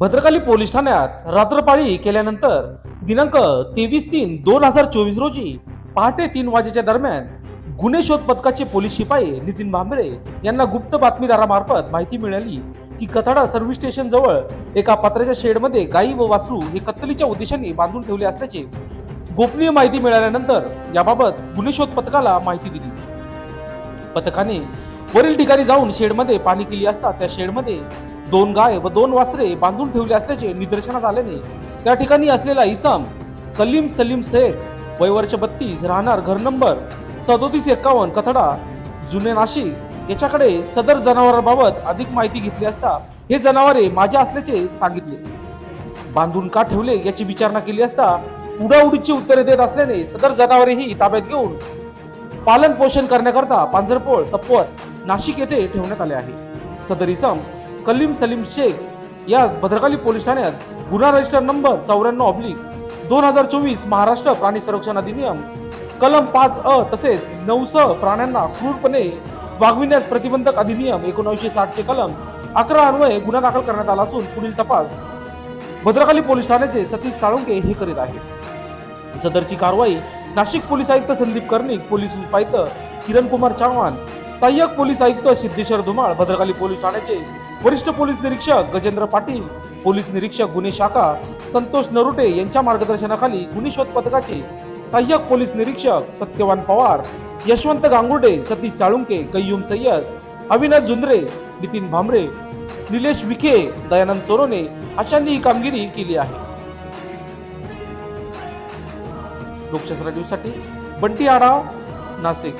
Bhadrakali police ठाण्यात रात्रपाळी केल्यानंतर दिनांक तेवीस तीन दोन हजार चोवीस रोजी पहाटे तीन वाजेच्या दरम्यान गुन्हे शोध पथकाचे पोलीस शिपाई नितीन भांबरे यांना गुप्त बातमीदारामार्फत माहिती मिळाली की कथाडा सर्व्हिस स्टेशन जवळ एका पत्र्याच्या शेडमध्ये गाई व वासरू हे कत्तलीच्या उद्देशाने बांधून ठेवले असल्याचे गोपनीय माहिती मिळाल्यानंतर याबाबत गुन्हे शोध पथकाला माहिती दिली. पथकाने वरील ठिकाणी जाऊन शेडमध्ये पाणी केली असता त्या शेडमध्ये दोन गाय व दोन वासरे बांधून ठेवले असल्याचे निदर्शनास आल्याने त्या ठिकाणी असलेला इसम कलीम सलीम शेख वय वर्ष बत्तीस राहणार घर नंबर सदोतीस एक्कावन्न कथडा जुने नाशिक याच्याकडे सदर जनावरांबाबत अधिक माहिती घेतली असता हे जनावरे माझ्या असल्याचे सांगितले. बांधून का ठेवले याची विचारणा केली असता उडाउडीची उत्तरे देत असल्याने सदर जनावरेही ताब्यात घेऊन पालन पोषण करण्याकरता पांझरपोळ तप्पवत नाशिक येथे ठेवण्यात आले आहे. सदर इसम कलीम सलीम शेख यास भद्रकाली पोलीस ठाण्यात गुन्हा रजिस्टर नंबर चौऱ्याण्णव ऑब्लिक दोन हजार चोवीस महाराष्ट्र प्राणी संरक्षण अधिनियम कलम पाच अ तसेच नऊ स प्राण्यांना क्रूरपणे वागविण्यास प्रतिबंधक अधिनियम एकोणीसशे साठचे कलम अकरा अन्वये गुन्हा दाखल करण्यात आला असून पुढील तपास भद्रकाली पोलीस ठाण्याचे सतीश साळुंके हे करीत आहेत. सदरची कारवाई नाशिक पोलीस आयुक्त संदीप कर्णिक पोलीस उपायुक्त किरण कुमार चव्हाण सहाय्यक पोलीस आयुक्त सिद्धेश्वर धुमाळ भद्रकाली पोलीस ठाण्याचे वरिष्ठ पोलीस निरीक्षक गजेंद्र पाटील पोलीस निरीक्षक गुन्हे शाखा संतोष नरुटे यांच्या मार्गदर्शनाखाली गुन्हे शोध पथकाचे सहाय्यक पोलीस निरीक्षक सत्यवान पवार यशवंत गांगुर्डे सतीश साळुंके कय्यूम सय्यद अविनाश झुंद्रे नितीन भांबरे निलेश विखे दयानंद सोरोने अशांनी ही कामगिरी केली आहे. लोकशास्त्र न्यूजसाठी बंटी आडाव नाशिक.